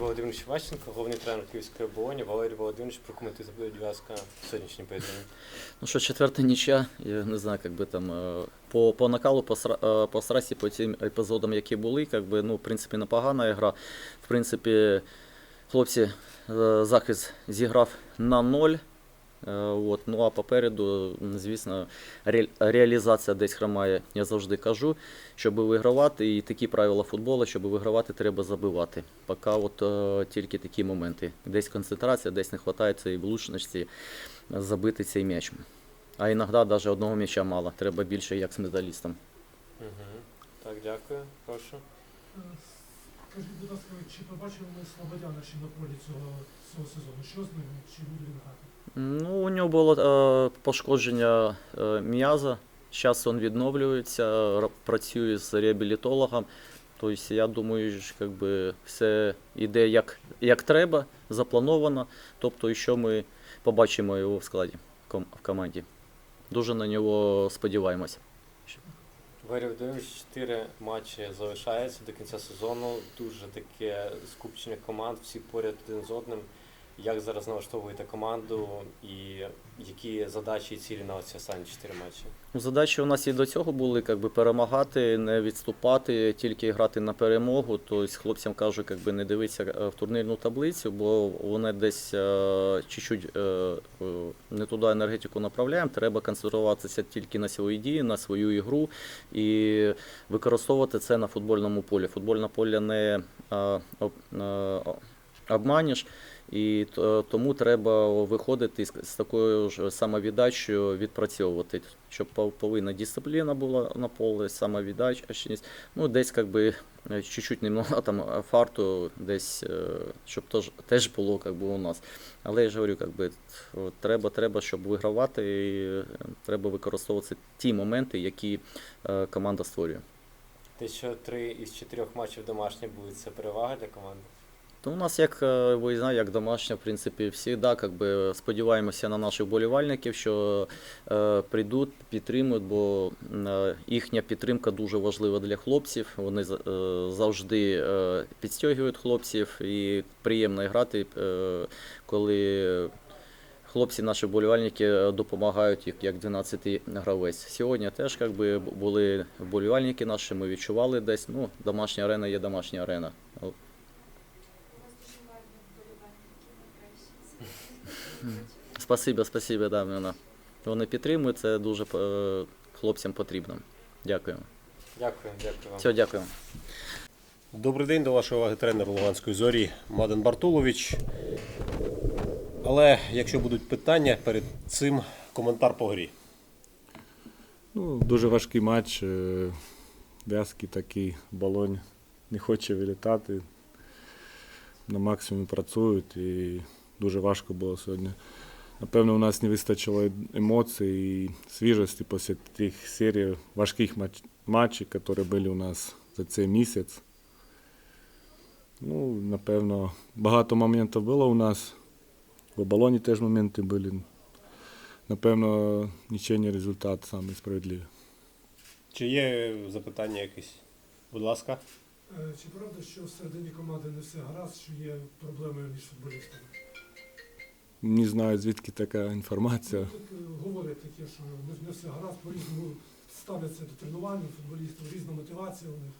Володимирович Ващенко, головний тренер Київської оболоні. Валерій Володимирович, прокоментуйте, будь ласка, сьогоднішній поєдинок. Ну що, четверта ничья, я не знаю, как би там е, по, по накалу, по, е, по срасі, по тим епізодам, які були, как би, ну, в принципі, непогана гра. В принципі, хлопці, е, захист зіграв на ноль. Е, От, ну а попереду, звісно, ре, реалізація десь хромає. Я завжди кажу, щоб вигравати, і такі правила футболу, щоб вигравати, треба забивати. Поки от е, тільки такі моменти. Десь концентрація, десь не вистачає цієї влучності забити цей м'яч. А іноді навіть одного м'яча мало, треба більше, як з медалістом. Угу. Так, дякую, прошу. Скажіть, будь ласка, чи побачили ми Слободяна ще на полі цього, цього сезону? Що з ним? Чи буде він грати? Ну, у нього було е, пошкодження е, м'яза. Зараз він відновлюється, ра- працює з реабілітологом. Тобто, я думаю, що как би, все йде як, як треба, заплановано. Тобто, що ми побачимо його в складі ком- в команді. Дуже на нього сподіваємося. Валерій Володимирович, чотири матчі залишається до кінця сезону. Дуже таке скупчення команд, всі поряд один з одним. Як зараз налаштовуєте команду і які задачі і цілі на ці останні чотири матчі? Ну, Задачі у нас і до цього були как би, перемагати, не відступати, тільки грати на перемогу. Тобто хлопцям кажу, как би, не дивитися е, в турнірну таблицю, бо вони десь е, чуть-чуть е, не туди енергетику направляємо. Треба концентруватися тільки на свої дії, на свою ігру і використовувати це на футбольному полі. Футбольне поле не обманеш. І тому треба виходити з, такою ж самовіддачею відпрацьовувати, щоб повинна дисципліна була на полі, самовіддачність. Ну, десь как би е, чуть-чуть немного там е, фарту, десь, е, щоб теж, теж було как у нас. Але я ж говорю, как би, от треба, треба, щоб вигравати, і треба використовувати ті моменти, які команда створює. Те, що три із чотирьох матчів домашні будуть, це перевага для команди. То у нас як е, виїзна, як домашня, в принципі, всі да, как би, сподіваємося на наших болівальників, що е, прийдуть, підтримують, бо е, їхня підтримка дуже важлива для хлопців. Вони е, завжди е, підстягують хлопців і приємно грати, е, коли хлопці, наші вболівальники, е, допомагають як, як 12 гравець. Сьогодні теж как би, були вболівальники наші, ми відчували десь. Ну, домашня арена є домашня арена. У вас дуже гарні Спасибо, спасибо, да, Вони підтримують, це дуже е, хлопцям потрібно. Дякую. Дякую, дякую вам. Все, дякую. Добрий день до вашої уваги тренер Луганської зорі Маден Бартулович. Але якщо будуть питання, перед цим коментар по грі. Ну, дуже важкий матч. е, В'язкий такий балонь не хоче вилітати. На максимумі працюють і дуже важко було сьогодні. Напевно, у нас не вистачило емоцій і свіжості після тих серій важких матчів, які були у нас за цей місяць. Ну, напевно, багато моментів було у нас. В оболоні теж моменти були. Напевно, нічийний результат саме справедливий. Чи є запитання якісь? Будь ласка. Е, Чи правда, що всередині команди не все гаразд, що є проблеми між футболістами? Не знаю, звідки така інформація. Е, говорять таке, що не, не все гаразд, по-різному ставляться до тренувань футболістів, різна мотивація у них.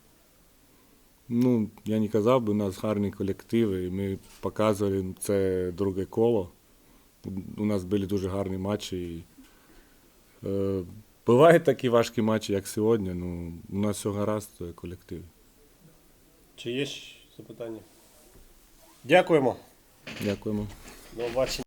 Ну, я не казав би, у нас гарний колектив, і ми показували це друге коло. У нас були дуже гарні матчі. І, е, бувають такі важкі матчі, як сьогодні. Ну, у нас все гаразд, це колектив. Чи є ще запитання? Дякуємо. Дякуємо. До побачення.